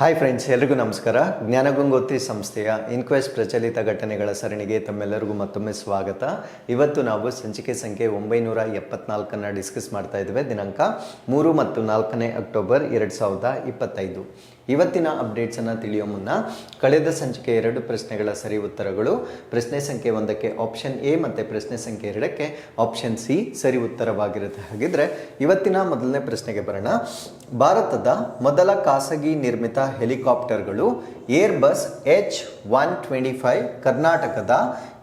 Hi friends ಎಲ್ರಿಗೂ ನಮಸ್ಕಾರ. ಜ್ಞಾನಗಂಗೋತ್ರಿ ಸಂಸ್ಥೆಯ ಇನ್ಕ್ವೆಸ್ಟ್ ಪ್ರಚಲಿತ ಘಟನೆಗಳ ಸರಣಿಗೆ ತಮ್ಮೆಲ್ಲರಿಗೂ ಮತ್ತೊಮ್ಮೆ ಸ್ವಾಗತ. ಇವತ್ತು ನಾವು ಸಂಚಿಕೆ ಸಂಖ್ಯೆ ಒಂಬೈನೂರ ಎಪ್ಪತ್ನಾಲ್ಕನ್ನು ಡಿಸ್ಕಸ್ ಮಾಡ್ತಾ ಇದ್ದೇವೆ. ದಿನಾಂಕ ಮೂರು ಮತ್ತು ನಾಲ್ಕನೇ ಅಕ್ಟೋಬರ್ ಎರಡು ಸಾವಿರದ ಇಪ್ಪತ್ತೈದು. ಇವತ್ತಿನ ಅಪ್ಡೇಟ್ಸನ್ನು ತಿಳಿಯೋ ಮುನ್ನ ಕಳೆದ ಸಂಚಿಕೆ ಎರಡು ಪ್ರಶ್ನೆಗಳ ಸರಿ ಉತ್ತರಗಳು. ಪ್ರಶ್ನೆ ಸಂಖ್ಯೆ ಒಂದಕ್ಕೆ ಆಪ್ಷನ್ ಎ ಮತ್ತು ಪ್ರಶ್ನೆ ಸಂಖ್ಯೆ ಎರಡಕ್ಕೆ ಆಪ್ಷನ್ ಸಿ ಸರಿ ಉತ್ತರವಾಗಿರುತ್ತೆ. ಹಾಗಿದ್ರೆ ಇವತ್ತಿನ ಮೊದಲನೇ ಪ್ರಶ್ನೆಗೆ ಬರೋಣ. ಭಾರತದ ಮೊದಲ ಖಾಸಗಿ ನಿರ್ಮಿತ ಹೆಲಿಕಾಪ್ಟರ್ಗಳು Airbus H one twenty five ಕರ್ನಾಟಕದ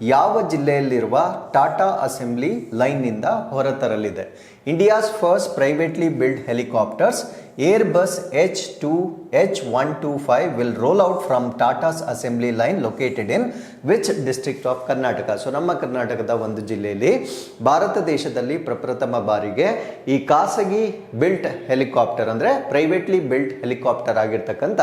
ಯಾವ ಜಿಲ್ಲೆಯಲ್ಲಿರುವ ಟಾಟಾ ಅಸೆಂಬ್ಲಿ ಲೈನ್ನಿಂದ ಹೊರತರಲಿದೆ? India's first privately build helicopters Airbus H two, H one two five will roll out from Tata's assembly line located in which district of Karnataka? So, ನಮ್ಮ ಕರ್ನಾಟಕದ ಒಂದು ಜಿಲ್ಲೆಯಲ್ಲಿ ಭಾರತ ದೇಶದಲ್ಲಿ ಪ್ರಪ್ರಥಮ ಬಾರಿಗೆ ಈ ಖಾಸಗಿ ಬಿಲ್ಟ್ ಹೆಲಿಕಾಪ್ಟರ್ ಅಂದರೆ ಪ್ರೈವೇಟ್ಲಿ ಬಿಲ್ಟ್ ಹೆಲಿಕಾಪ್ಟರ್ ಆಗಿರ್ತಕ್ಕಂಥ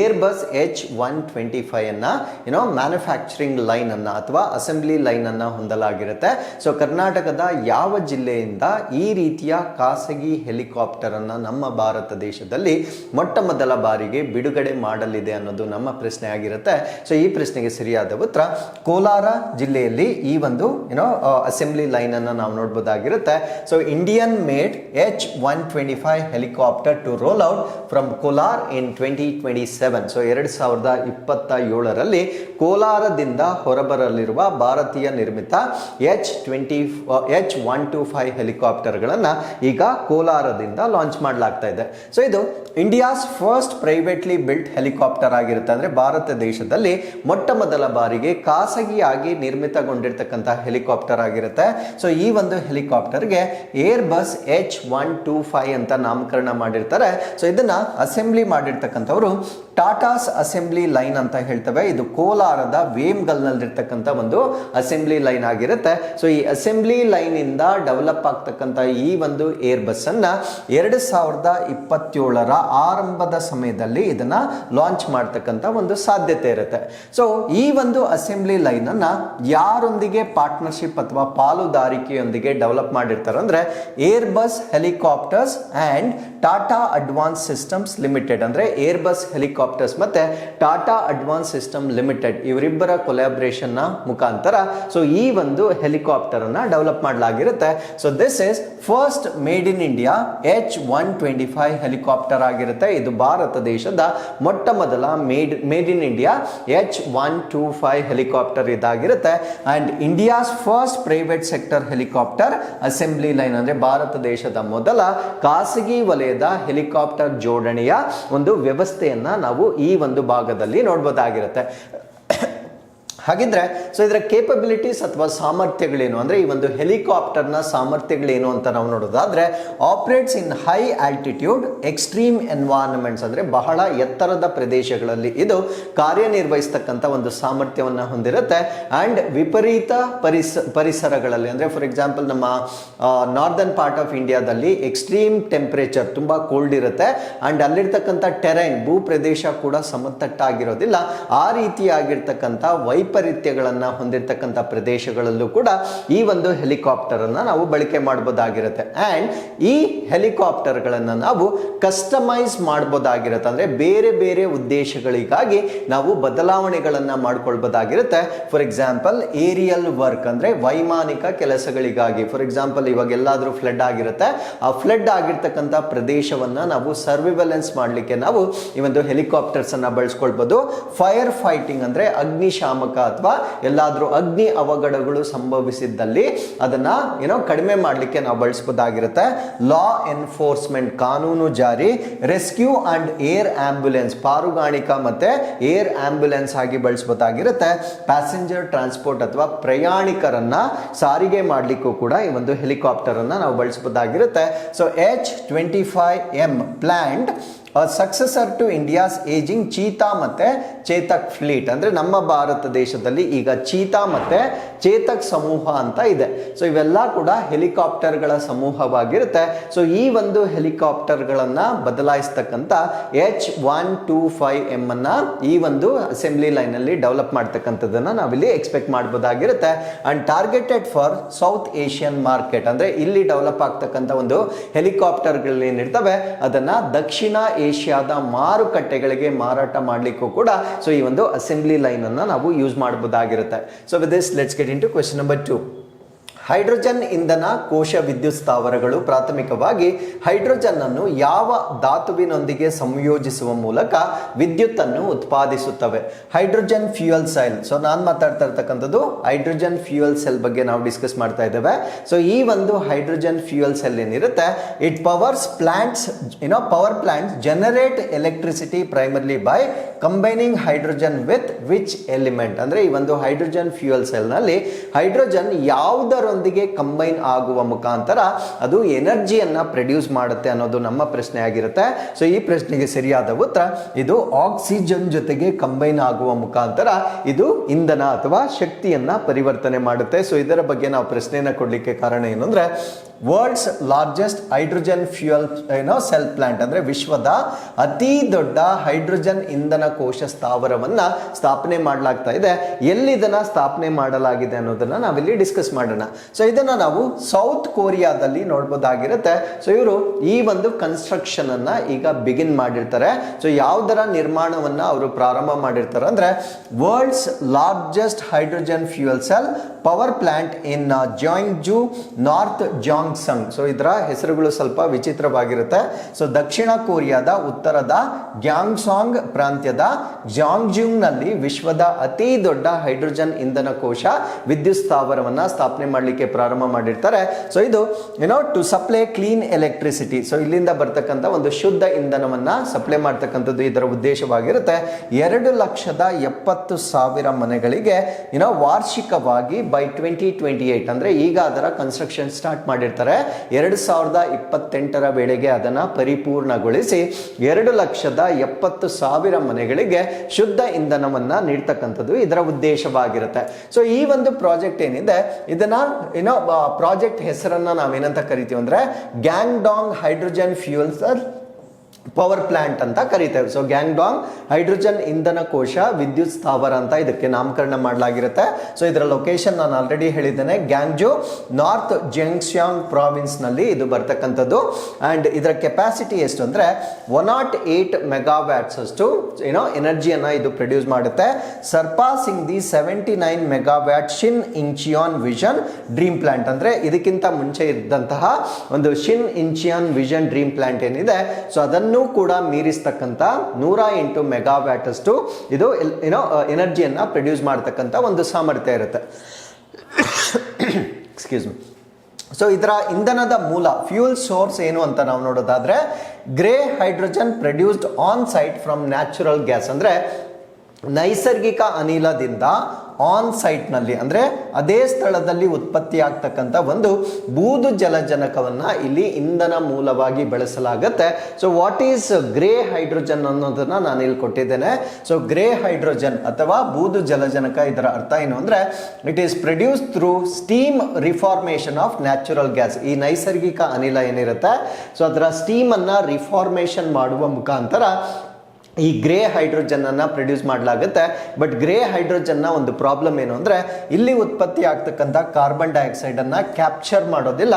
Airbus H one twenty five ಅನ್ನ ಏನೋ ಮ್ಯಾನುಫ್ಯಾಕ್ಚರಿಂಗ್ ಲೈನ್ ಅನ್ನ ಅಥವಾ ಅಸೆಂಬ್ಲಿ ಲೈನ್ ಅನ್ನ ಹೊಂದಲಾಗಿರುತ್ತೆ. ಸೊ ಕರ್ನಾಟಕದ ಯಾವ ಜಿಲ್ಲೆಯಿಂದ ಈ ರೀತಿಯ ಖಾಸಗಿ ಹೆಲಿಕಾಪ್ಟರ್ ಅನ್ನ ನಮ್ಮ ಭಾರತ ದೇಶದಲ್ಲಿ ಮೊಟ್ಟ ಮೊದಲ ಬಾರಿಗೆ ಬಿಡುಗಡೆ ಮಾಡಲಿದೆ ಅನ್ನೋದು ನಮ್ಮ ಪ್ರಶ್ನೆ ಆಗಿರುತ್ತೆ. ಸೊ ಈ ಪ್ರಶ್ನೆಗೆ ಸರಿಯಾದ ಉತ್ತರ ಕೋಲಾರ ಜಿಲ್ಲೆಯಲ್ಲಿ ಈ ಒಂದು ಏನೋ ಅಸೆಂಬ್ಲಿ ಲೈನ್ ಅನ್ನ ನಾವು ನೋಡ್ಬೋದಾಗಿರುತ್ತೆ. So Indian made H one twenty five helicopter to roll out from Kolar in twenty twenty seven so ಎರಡು ಸಾವಿರದ ಇಪ್ಪತ್ತ ಏಳರಲ್ಲಿ ಕೋಲಾರದಿಂದ ಹೊರಬರಲಿರುವ ಭಾರತೀಯ ನಿರ್ಮಿತ H twenty H one two five ಹೆಲಿಕಾಪ್ಟರ್ಗಳನ್ನು ಈಗ ಕೋಲಾರದಿಂದ ಲಾಂಚ್ ಮಾಡಲಾಗ್ತಾ ಇದೆ. ಸೊ ಇದು India's first privately built helicopter ಆಗಿರುತ್ತೆ. ಅಂದರೆ ಭಾರತ ದೇಶದಲ್ಲಿ ಮೊಟ್ಟ ಮೊದಲ ಬಾರಿಗೆ ಖಾಸಗಿಯಾಗಿ ನಿರ್ಮಿತಗೊಂಡಿರ್ತಕ್ಕಂಥ ಹೆಲಿಕಾಪ್ಟರ್ ಆಗಿರುತ್ತೆ. ಸೊ ಈ ಒಂದು ಹೆಲಿಕಾಪ್ಟರ್ಗೆ Airbus H one two five ಅಂತ ನಾಮಕರಣ ಮಾಡಿರ್ತಾರೆ. ಸೊ ಇದನ್ನು ಅಸೆಂಬ್ಲಿ ಮಾಡಿರ್ತಕ್ಕಂಥವ್ರು ಟಾಟಾಸ್ ಅಸೆಂಬ್ಲಿ ಲೈನ್ ಅಂತ ಹೇಳ್ತವೆ. ಇದು ಕೋಲಾರದ ವೇಮ್ಗಲ್ನಲ್ಲಿರ್ತಕ್ಕಂಥ ಒಂದು ಅಸೆಂಬ್ಲಿ ಲೈನ್ ಆಗಿರುತ್ತೆ. ಸೊ ಈ ಅಸೆಂಬ್ಲಿ ಲೈನ್ ಇಂದ ಡೆವಲಪ್ ಆಗ್ತಕ್ಕಂಥ ಈ ಒಂದು ಏರ್ ಬಸ್ ಅನ್ನ ಎರಡು ಸಾವಿರದ ಇಪ್ಪತ್ತೇಳರ ಆರಂಭದ ಸಮಯದಲ್ಲಿ ಇದನ್ನ ಲಾಂಚ್ ಮಾಡ್ತಕ್ಕಂಥ ಒಂದು ಸಾಧ್ಯತೆ ಇರುತ್ತೆ. ಸೊ ಈ ಒಂದು ಅಸೆಂಬ್ಲಿ ಲೈನ್ ಅನ್ನ ಯಾರೊಂದಿಗೆ ಪಾರ್ಟ್ನರ್ಶಿಪ್ ಅಥವಾ ಪಾಲುದಾರಿಕೆಯೊಂದಿಗೆ ಡೆವಲಪ್ ಮಾಡಿರ್ತಾರೆ ಅಂದ್ರೆ Airbus helicopters and Tata advance systems limited. ಅಂದ್ರೆ ಏರ್ ಬಸ್ ಹೆಲಿಕಾಪ್ಟರ್ಸ್ ಮತ್ತೆ ಟಾಟಾ ಅಡ್ವಾನ್ಸ್ ಸಿಸ್ಟಮ್ ಲಿಮಿಟೆಡ್ ಇವರಿಬ್ಬರ ಕೊಲಾಬ್ರೇಷನ್ನ ಮುಖಾಂತರ. ಸೊ ಈ ಒಂದು ಹೆಲಿಕಾಪ್ಟರ್ ಅನ್ನ develop ಮಾಡಲಾಗಿರುತ್ತೆ. So this is first made in India H one twenty five helicopter ಆಗಿರುತ್ತೆ. ಇದು ಭಾರತ ದೇಶದ ಮೊಟ್ಟ ಮೊದಲ made made in India H one two five helicopter ಇದಾಗಿರುತ್ತೆ. And India's first private sector helicopter assembly line ಅಂದ್ರೆ ಭಾರತ ದೇಶದ ಮೊದಲ ಖಾಸಗಿ ವಲಯದ ಹೆಲಿಕಾಪ್ಟರ್ ಜೋಡಣೆಯ ಒಂದು ವ್ಯವಸ್ಥೆಯನ್ನ ನಾವು ಈ ಒಂದು ಭಾಗದಲ್ಲಿ ನೋಡ್ಬೋದಾಗಿರುತ್ತೆ. ಹಾಗಿದ್ರೆ ಸೊ ಇದರ ಕೇಪಬಿಲಿಟೀಸ್ ಅಥವಾ ಸಾಮರ್ಥ್ಯಗಳೇನು? ಅಂದರೆ ಈ ಒಂದು ಹೆಲಿಕಾಪ್ಟರ್ನ ಸಾಮರ್ಥ್ಯಗಳೇನು ಅಂತ ನಾವು ನೋಡೋದಾದರೆ operates in high altitude extreme environments ಅಂದರೆ ಬಹಳ ಎತ್ತರದ ಪ್ರದೇಶಗಳಲ್ಲಿ ಇದು ಕಾರ್ಯನಿರ್ವಹಿಸ್ತಕ್ಕಂಥ ಒಂದು ಸಾಮರ್ಥ್ಯವನ್ನು ಹೊಂದಿರುತ್ತೆ. ಆ್ಯಂಡ್ ವಿಪರೀತ ಪರಿಸ, ಪರಿಸರಗಳಲ್ಲಿ, ಅಂದರೆ ಫಾರ್ ಎಕ್ಸಾಂಪಲ್ ನಮ್ಮ ನಾರ್ದರ್ನ್ ಪಾರ್ಟ್ ಆಫ್ ಇಂಡಿಯಾದಲ್ಲಿ ಎಕ್ಸ್ಟ್ರೀಮ್ ಟೆಂಪ್ರೇಚರ್ ತುಂಬ ಕೋಲ್ಡ್ ಇರುತ್ತೆ. ಆ್ಯಂಡ್ ಅಲ್ಲಿರ್ತಕ್ಕಂಥ ಟೆರೈನ್ ಭೂ ಪ್ರದೇಶ ಕೂಡ ಸಮತಟ್ಟಾಗಿರೋದಿಲ್ಲ. ಆ ರೀತಿಯಾಗಿರ್ತಕ್ಕಂಥ ವೈಪರೀತ್ಯಗಳನ್ನು ಹೊಂದಿರತಕ್ಕಂಥ ಪ್ರದೇಶಗಳಲ್ಲೂ ಕೂಡ ಈ ಒಂದು ಹೆಲಿಕಾಪ್ಟರನ್ನು ನಾವು ಬಳಕೆ ಮಾಡ್ಬೋದಾಗಿರುತ್ತೆ. ಆ್ಯಂಡ್ ಈ ಹೆಲಿಕಾಪ್ಟರ್ಗಳನ್ನು ನಾವು ಕಸ್ಟಮೈಸ್ ಮಾಡ್ಬೋದಾಗಿರುತ್ತೆ. ಅಂದರೆ ಬೇರೆ ಬೇರೆ ಉದ್ದೇಶಗಳಿಗಾಗಿ ನಾವು ಬದಲಾವಣೆಗಳನ್ನು ಮಾಡ್ಕೊಳ್ಬೋದಾಗಿರುತ್ತೆ. ಫಾರ್ ಎಕ್ಸಾಂಪಲ್ ಏರಿಯಲ್ ವರ್ಕ್ ಅಂದರೆ ವೈಮಾನಿಕ ಕೆಲಸಗಳಿಗಾಗಿ. ಫಾರ್ ಎಕ್ಸಾಂಪಲ್ ಇವಾಗ ಎಲ್ಲಾದರೂ ಫ್ಲಡ್ ಆಗಿರುತ್ತೆ. ಆ ಫ್ಲಡ್ ಆಗಿರ್ತಕ್ಕಂಥ ಪ್ರದೇಶವನ್ನು ನಾವು ಸರ್ವಿವೆಲೆನ್ಸ್ ಮಾಡಲಿಕ್ಕೆ ನಾವು ಈ ಒಂದು ಹೆಲಿಕಾಪ್ಟರ್ಸ್ ಅನ್ನ ಬಳಸ್ಕೊಳ್ಬೋದು. ಫೈರ್ ಫೈಟಿಂಗ್ ಅಂದರೆ ಅಗ್ನಿಶಾಮಕ ಅಥವಾ ಎಲ್ಲಾದರೂ ಅಗ್ನಿ ಅವಘಡಗಳು ಸಂಭವಿಸಿದ್ದಲ್ಲಿ ಅದನ್ನು ಏನೋ ಕಡಿಮೆ ಮಾಡಲಿಕ್ಕೆ ನಾವು ಬಳಸ್ಬೋದಾಗಿರುತ್ತೆ. ಲಾ ಎನ್ಫೋರ್ಸ್ಮೆಂಟ್ ಕಾನೂನು ಜಾರಿ ರೆಸ್ಕ್ಯೂ ಆ್ಯಂಡ್ ಏರ್ ಆಂಬ್ಯುಲೆನ್ಸ್ ಪಾರುಗಾಣಿಕಾ ಮತ್ತು ಏರ್ ಆಂಬ್ಯುಲೆನ್ಸ್ ಆಗಿ ಬಳಸ್ಬೋದಾಗಿರುತ್ತೆ. ಪ್ಯಾಸೆಂಜರ್ ಟ್ರಾನ್ಸ್ಪೋರ್ಟ್ ಅಥವಾ ಪ್ರಯಾಣಿಕರನ್ನು ಸಾರಿಗೆ ಮಾಡಲಿಕ್ಕೂ ಕೂಡ ಈ ಒಂದು ಹೆಲಿಕಾಪ್ಟರನ್ನು ನಾವು ಬಳಸ್ಬೋದಾಗಿರುತ್ತೆ. So H twenty five M plant successor to India's aging Cheetah ಮತ್ತೆ ಚೇತಕ್ ಫ್ಲೀಟ್ ಅಂದ್ರೆ ನಮ್ಮ ಭಾರತ ದೇಶದಲ್ಲಿ ಈಗ ಚೀತಾ ಮತ್ತೆ ಚೇತಕ್ ಸಮೂಹ ಅಂತ ಇದೆ. ಸೊ ಇವೆಲ್ಲ ಕೂಡ ಹೆಲಿಕಾಪ್ಟರ್ಗಳ ಸಮೂಹವಾಗಿರುತ್ತೆ. ಸೊ ಈ ಒಂದು ಹೆಲಿಕಾಪ್ಟರ್ಗಳನ್ನು ಬದಲಾಯಿಸ್ತಕ್ಕಂಥ H one two five M ಅನ್ನ ಈ ಒಂದು ಅಸೆಂಬ್ಲಿ ಲೈನ್ ಅಲ್ಲಿ ಡೆವಲಪ್ ಮಾಡ್ತಕ್ಕಂಥದ್ದನ್ನು ನಾವಿಲ್ಲಿ expect ಮಾಡ್ಬೋದಾಗಿರುತ್ತೆ. And targeted for South Asian market ಅಂದ್ರೆ ಇಲ್ಲಿ ಡೆವಲಪ್ ಆಗ್ತಕ್ಕಂಥ ಒಂದು ಹೆಲಿಕಾಪ್ಟರ್ಗಳೇನಿರ್ತವೆ ಅದನ್ನ ದಕ್ಷಿಣ ಏಷ್ಯಾದ ಮಾರುಕಟ್ಟೆಗಳಿಗೆ ಮಾರಾಟ ಮಾಡಲಿಕ್ಕೂ ಕೂಡ ಸೊ ಈ ಒಂದು ಅಸೆಂಬ್ಲಿ ಲೈನ್ ಅನ್ನ ನಾವು use ಮಾಡಬಹುದಾಗಿರುತ್ತೆ so with this let's get into question number two hydrogen ಇಂಧನ ಕೋಶ ವಿದ್ಯುತ್ ಸ್ಥಾವರಗಳು ಪ್ರಾಥಮಿಕವಾಗಿ ಹೈಡ್ರೋಜನ್ ಅನ್ನು ಯಾವ ಧಾತುವಿನೊಂದಿಗೆ ಸಂಯೋಜಿಸುವ ಮೂಲಕ ವಿದ್ಯುತ್ ಅನ್ನು ಉತ್ಪಾದಿಸುತ್ತವೆ. Hydrogen fuel cell. ಸೊ ನಾನು ಮಾತಾಡ್ತಾ ಇರ್ತಕ್ಕಂಥದ್ದು ಹೈಡ್ರೋಜನ್ ಫ್ಯೂಯಲ್ ಸೆಲ್ ಬಗ್ಗೆ ನಾವು ಡಿಸ್ಕಸ್ ಮಾಡ್ತಾ ಇದ್ದೇವೆ. ಸೊ ಈ ಒಂದು ಹೈಡ್ರೋಜನ್ ಫ್ಯೂಯಲ್ ಸೆಲ್ ಏನಿರುತ್ತೆ? ಇಟ್ ಪವರ್ಸ್ ಪ್ಲಾಂಟ್ಸ್ ಏನೋ power plants generate electricity primarily by combining hydrogen with which element ಅಂದ್ರೆ ಈ ಒಂದು ಹೈಡ್ರೋಜನ್ ಫ್ಯೂಯಲ್ ಸೆಲ್ನಲ್ಲಿ ಹೈಡ್ರೋಜನ್ ಹೈಡ್ರೋಜನ್ ಯಾವುದರೊಂದಿಗೆ ಕಂಬೈನ್ ಆಗುವ ಮುಖಾಂತರ ಅದು ಎನರ್ಜಿಯನ್ನ ಪ್ರೊಡ್ಯೂಸ್ ಮಾಡುತ್ತೆ ಅನ್ನೋದು ನಮ್ಮ ಪ್ರಶ್ನೆ ಆಗಿರುತ್ತೆ. ಸೊ ಈ ಪ್ರಶ್ನೆಗೆ ಸರಿಯಾದ ಉತ್ತರ, ಇದು ಆಕ್ಸಿಜನ್ ಜೊತೆಗೆ ಕಂಬೈನ್ ಆಗುವ ಮುಖಾಂತರ ಇದು ಇಂಧನ ಅಥವಾ ಶಕ್ತಿಯನ್ನ ಪರಿವರ್ತನೆ ಮಾಡುತ್ತೆ. ಸೊ ಇದರ ಬಗ್ಗೆ ನಾವು ಪ್ರಶ್ನೆಯನ್ನ ಕೊಡ್ಲಿಕ್ಕೆ ಕಾರಣ ಏನು ಅಂದ್ರೆ ವರ್ಲ್ಡ್ಸ್ ಲಾರ್ಜೆಸ್ಟ್ ಹೈಡ್ರೋಜನ್ ಫ್ಯೂಯಲ್ ಏನೋ ಸೆಲ್ ಪ್ಲಾಂಟ್ ಅಂದ್ರೆ ವಿಶ್ವದ ಅತಿ ದೊಡ್ಡ ಹೈಡ್ರೋಜನ್ ಇಂಧನ ಕೋಶ ಸ್ಥಾವರವನ್ನ ಸ್ಥಾಪನೆ ಮಾಡಲಾಗ್ತಾ ಇದೆ. ಎಲ್ಲಿ ಇದನ್ನ ಸ್ಥಾಪನೆ ಮಾಡಲಾಗಿದೆ ಅನ್ನೋದನ್ನ ನಾವಿಲ್ಲಿ ಡಿಸ್ಕಸ್ ಮಾಡೋಣ. ಸೊ ಇದನ್ನ ನಾವು ಸೌತ್ ಕೊರಿಯಾದಲ್ಲಿ ನೋಡ್ಬೋದಾಗಿರುತ್ತೆ. ಸೊ ಇವರು ಈ ಒಂದು ಕನ್ಸ್ಟ್ರಕ್ಷನ್ ಅನ್ನ ಈಗ ಬಿಗಿನ್ ಮಾಡಿರ್ತಾರೆ. ಸೊ ಯಾವ್ದರ ನಿರ್ಮಾಣವನ್ನ ಅವರು ಪ್ರಾರಂಭ ಮಾಡಿರ್ತಾರೆ ಅಂದ್ರೆ world's largest hydrogen fuel cell power plant in Jangju north Jangsang so ಇದರ ಹೆಸರುಗಳು ಸ್ವಲ್ಪ ವಿಚಿತ್ರವಾಗಿರುತ್ತೆ. ಸೊ ದಕ್ಷಿಣ ಕೊರಿಯಾದ, ಉತ್ತರದ ಗ್ಯಾಂಗ್ಸಾಂಗ್ ಪ್ರಾಂತ್ಯದ ಜಾಂಗ್ಜುಂಗ್ನಲ್ಲಿ ವಿಶ್ವದ ಅತಿ ದೊಡ್ಡ ಹೈಡ್ರೋಜನ್ ಇಂಧನ ಕೋಶ ವಿದ್ಯುತ್ ಸ್ಥಾವರವನ್ನು ಸ್ಥಾಪನೆ ಮಾಡಲಿಕ್ಕೆ ಪ್ರಾರಂಭ ಮಾಡಿರ್ತಾರೆ. ಸೊ ಇದು you know to supply clean electricity so ಇಲ್ಲಿಂದ ಬರ್ತಕ್ಕಂಥ ಒಂದು ಶುದ್ಧ ಇಂಧನವನ್ನ ಸಪ್ಲೈ ಮಾಡ್ತಕ್ಕಂಥದ್ದು ಇದರ ಉದ್ದೇಶವಾಗಿರುತ್ತೆ. ಎರಡು ಲಕ್ಷದ ಎಪ್ಪತ್ತು ಸಾವಿರ ಮನೆಗಳಿಗೆ ಯುನೋ ವಾರ್ಷಿಕವಾಗಿ ಬೈ ಟ್ವೆಂಟಿ ಟ್ವೆಂಟಿ ಏಟ್ ಅಂದರೆ ಈಗ ಅದರ ಕನ್ಸ್ಟ್ರಕ್ಷನ್ ಸ್ಟಾರ್ಟ್ ಮಾಡಿರ್ತಾರೆ. ಎರಡು ಸಾವಿರದ ಇಪ್ಪತ್ತೆಂಟರ ವೇಳೆಗೆ ಅದನ್ನು ಪರಿಪೂರ್ಣಗೊಳಿಸಿ ಎರಡು ಲಕ್ಷದ ಎಪ್ಪತ್ತು ಸಾವಿರ ಮನೆಗಳಿಗೆ ಶುದ್ಧ ಇಂಧನವನ್ನು ನೀಡ್ತಕ್ಕಂಥದ್ದು ಇದರ ಉದ್ದೇಶವಾಗಿರುತ್ತೆ. ಸೊ ಈ ಒಂದು ಪ್ರಾಜೆಕ್ಟ್ ಏನಿದೆ, ಇದನ್ನು ಏನೋ ಪ್ರಾಜೆಕ್ಟ್ ಹೆಸರನ್ನು ನಾವೇನಂತ ಕರಿತೀವಿ ಅಂದ್ರೆ Gangdong hydrogen fuels power plant ಅಂತ ಕರಿತೇವೆ. ಸೊ ಗ್ಯಾಂಗ್ಡಾಂಗ್ ಹೈಡ್ರೋಜನ್ ಇಂಧನ ಕೋಶ, ವಿದ್ಯುತ್ ಸ್ಥಾವರ ಅಂತ ಇದಕ್ಕೆ ನಾಮಕರಣ ಮಾಡಲಾಗಿರುತ್ತೆ. ಸೊ ಇದರ ಲೊಕೇಶನ್ ನಾನು ಆಲ್ರೆಡಿ ಹೇಳಿದ್ದೇನೆ. ಗ್ಯಾಂಗ್ಜೋ ನಾರ್ತ್ ಜೆಂಗ್ಸಾಂಗ್ ಪ್ರಾವಿನ್ಸ್ನಲ್ಲಿ ಇದು ಬರ್ತಕ್ಕಂಥದ್ದು. ಅಂಡ್ ಇದರ ಕೆಪಾಸಿಟಿ ಎಷ್ಟು ಅಂದ್ರೆ ಒನ್ ನಾಟ್ ಏಟ್ ಮೆಗಾವ್ಯಾಟ್ಸ್ ಅಷ್ಟು ಏನೋ ಎನರ್ಜಿಯನ್ನು ಇದು ಪ್ರೊಡ್ಯೂಸ್ ಮಾಡುತ್ತೆ. Surpassing the seventy nine megawatt Shin Incheon vision dream plant ಅಂದ್ರೆ ಇದಕ್ಕಿಂತ ಮುಂಚೆ ಇದ್ದಂತಹ ಒಂದು Shin Incheon vision dream plant ಏನಿದೆ. ಸೊ ಅದನ್ನು ಕೂಡ ಮೀರಿಸ್ತಕ್ಕಂಥ ನೂರ ಎಂಟು ಮೆಗಾವ್ಯಾಟ್ ಅಷ್ಟು ಇದು ಏನೋ ಎನರ್ಜಿಯನ್ನು ಪ್ರೊಡ್ಯೂಸ್ ಮಾಡ್ತಕ್ಕಂಥ ಒಂದು ಸಾಮರ್ಥ್ಯ ಇರುತ್ತೆ. ಎಕ್ಸ್ಕ್ಯೂಸ್ ಮಿ ಸೊ ಇದರ ಇಂಧನದ ಮೂಲ ಫ್ಯೂಲ್ ಸೋರ್ಸ್ ಏನು ಅಂತ ನಾವು ನೋಡೋದಾದ್ರೆ grey hydrogen produced on site from natural gas ಅಂದ್ರೆ ನೈಸರ್ಗಿಕ ಅನಿಲದಿಂದ ಆನ್ ಸೈಟ್ನಲ್ಲಿ ಅಂದರೆ ಅದೇ ಸ್ಥಳದಲ್ಲಿ ಉತ್ಪತ್ತಿ ಆಗ್ತಕ್ಕಂಥ ಒಂದು ಬೂದು ಜಲಜನಕವನ್ನು ಇಲ್ಲಿ ಇಂಧನ ಮೂಲವಾಗಿ ಬಳಸಲಾಗುತ್ತೆ. So what is grey hydrogen ಅನ್ನೋದನ್ನು ನಾನು ಇಲ್ಲಿ ಕೊಟ್ಟಿದ್ದೇನೆ. ಸೊ ಗ್ರೇ ಹೈಡ್ರೋಜನ್ ಅಥವಾ ಬೂದು ಜಲಜನಕ ಇದರ ಅರ್ಥ ಏನು ಅಂದರೆ it is produce through steam reformation of natural gas ಈ ನೈಸರ್ಗಿಕ ಅನಿಲ ಏನಿರುತ್ತೆ? ಸೊ ಅದರ ಸ್ಟೀಮನ್ನು ರಿಫಾರ್ಮೇಷನ್ ಮಾಡುವ ಮುಖಾಂತರ ಈ ಗ್ರೇ ಹೈಡ್ರೋಜನ್ ಅನ್ನ ಪ್ರೊಡ್ಯೂಸ್ ಮಾಡಲಾಗುತ್ತೆ. ಬಟ್ ಗ್ರೇ ಹೈಡ್ರೋಜನ್ನ ಒಂದು ಪ್ರಾಬ್ಲಮ್ ಏನು ಅಂದ್ರೆ, ಇಲ್ಲಿ ಉತ್ಪತ್ತಿ ಆಗ್ತಕ್ಕಂಥ ಕಾರ್ಬನ್ ಡೈಆಕ್ಸೈಡ್ ಅನ್ನ ಕ್ಯಾಪ್ಚರ್ ಮಾಡೋದಿಲ್ಲ.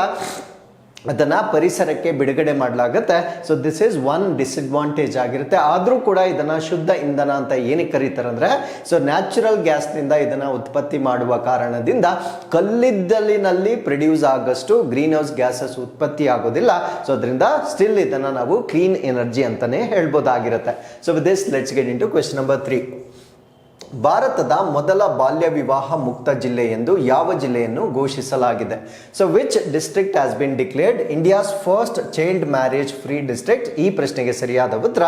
ಅದನ್ನ ಪರಿಸರಕ್ಕೆ ಬಿಡುಗಡೆ ಮಾಡಲಾಗುತ್ತೆ. So this is one disadvantage ಆಗಿರುತ್ತೆ. ಆದರೂ ಕೂಡ ಇದನ್ನು ಶುದ್ಧ ಇಂಧನ ಅಂತ ಏನಕ್ಕೆ ಕರೀತಾರೆ ಅಂದರೆ ಸೊ ನ್ಯಾಚುರಲ್ ಗ್ಯಾಸ್ನಿಂದ ಇದನ್ನು ಉತ್ಪತ್ತಿ ಮಾಡುವ ಕಾರಣದಿಂದ ಕಲ್ಲಿದ್ದಲಿನಲ್ಲಿ ಪ್ರೊಡ್ಯೂಸ್ ಆಗಷ್ಟು ಗ್ರೀನ್ ಹೌಸ್ ಗ್ಯಾಸಸ್ ಉತ್ಪತ್ತಿ ಆಗೋದಿಲ್ಲ. ಸೊ ಅದರಿಂದ ಸ್ಟಿಲ್ ಇದನ್ನು ನಾವು ಕ್ಲೀನ್ ಎನರ್ಜಿ ಅಂತಲೇ ಹೇಳ್ಬೋದಾಗಿರುತ್ತೆ. So with this let's get into question number three ಭಾರತದ ಮೊದಲ ಬಾಲ್ಯ ವಿವಾಹ ಮುಕ್ತ ಜಿಲ್ಲೆ ಎಂದು ಯಾವ ಜಿಲ್ಲೆಯನ್ನು ಘೋಷಿಸಲಾಗಿದೆ? So which district has been declared India's first child marriage free district ಈ ಪ್ರಶ್ನೆಗೆ ಸರಿಯಾದ ಉತ್ತರ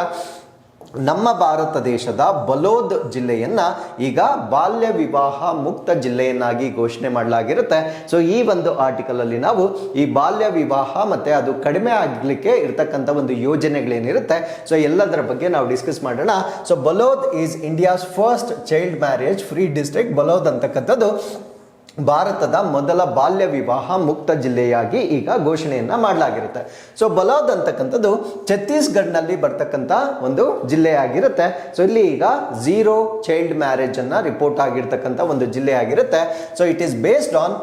ನಮ್ಮ ಭಾರತ ದೇಶದ ಬಲೋದ್ ಜಿಲ್ಲೆಯನ್ನ ಈಗ ಬಾಲ್ಯ ವಿವಾಹ ಮುಕ್ತ ಜಿಲ್ಲೆಯನ್ನಾಗಿ ಘೋಷಣೆ ಮಾಡಲಾಗಿರುತ್ತೆ. ಸೊ ಈ ಒಂದು ಆರ್ಟಿಕಲ್ ಅಲ್ಲಿ ನಾವು ಈ ಬಾಲ್ಯ ವಿವಾಹ ಮತ್ತೆ ಅದು ಕಡಿಮೆ ಆಗಲಿಕ್ಕೆ ಇರತಕ್ಕಂಥ ಒಂದು ಯೋಜನೆಗಳೇನಿರುತ್ತೆ. ಸೊ ಎಲ್ಲದರ ಬಗ್ಗೆ ನಾವು ಡಿಸ್ಕಸ್ ಮಾಡೋಣ. So Balod is India's first child marriage free district Balod ಅಂತಕ್ಕಂಥದ್ದು. ಭಾರತದ ಮೊದಲ ಬಾಲ್ಯ ವಿವಾಹ ಮುಕ್ತ ಜಿಲ್ಲೆಯಾಗಿ ಈಗ ಘೋಷಣೆಯನ್ನ ಮಾಡಲಾಗಿರುತ್ತೆ. ಸೊ ಬಲೌದ್ ಅಂತಕ್ಕಂಥದ್ದು ಛತ್ತೀಸ್ಗಢ್ನಲ್ಲಿ ಬರ್ತಕ್ಕಂಥ ಒಂದು ಜಿಲ್ಲೆಯಾಗಿರುತ್ತೆ. ಸೊ ಇಲ್ಲಿ ಈಗ ಝೀರೋ ಚೈಲ್ಡ್ ಮ್ಯಾರೇಜ್ ಅನ್ನ ರಿಪೋರ್ಟ್ ಆಗಿರ್ತಕ್ಕಂಥ ಒಂದು ಜಿಲ್ಲೆಯಾಗಿರುತ್ತೆ. So it is based on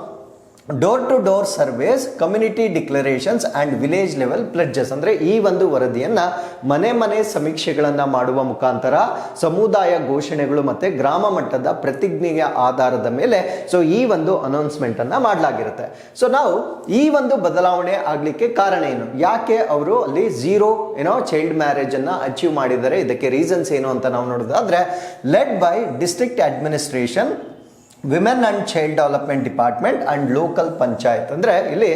door to door surveys community declarations and village level pledges ಅಂದರೆ ಈ ಒಂದು ವರದಿಯನ್ನು ಮನೆ ಮನೆ ಸಮೀಕ್ಷೆಗಳನ್ನು ಮಾಡುವ ಮುಖಾಂತರ ಸಮುದಾಯ ಘೋಷಣೆಗಳು ಮತ್ತು ಗ್ರಾಮ ಮಟ್ಟದ ಪ್ರತಿಜ್ಞೆಯ ಆಧಾರದ ಮೇಲೆ ಸೊ ಈ ಒಂದು ಅನೌನ್ಸ್ಮೆಂಟನ್ನು ಅನ್ನ ಮಾಡಲಾಗಿರುತ್ತೆ. ಸೊ ನಾವು ಈ ಒಂದು ಬದಲಾವಣೆ ಆಗಲಿಕ್ಕೆ ಕಾರಣ ಏನು? ಯಾಕೆ ಅವರು ಅಲ್ಲಿ ಝೀರೋ ಏನೋ ಚೈಲ್ಡ್ ಮ್ಯಾರೇಜನ್ನು ಅಚೀವ್ ಮಾಡಿದ್ದಾರೆ? ಇದಕ್ಕೆ ರೀಸನ್ಸ್ ಏನು ಅಂತ ನಾವು ನೋಡೋದಾದರೆ led by district administration women and child development department and local panchayat ಅಂದರೆ ಇಲ್ಲಿ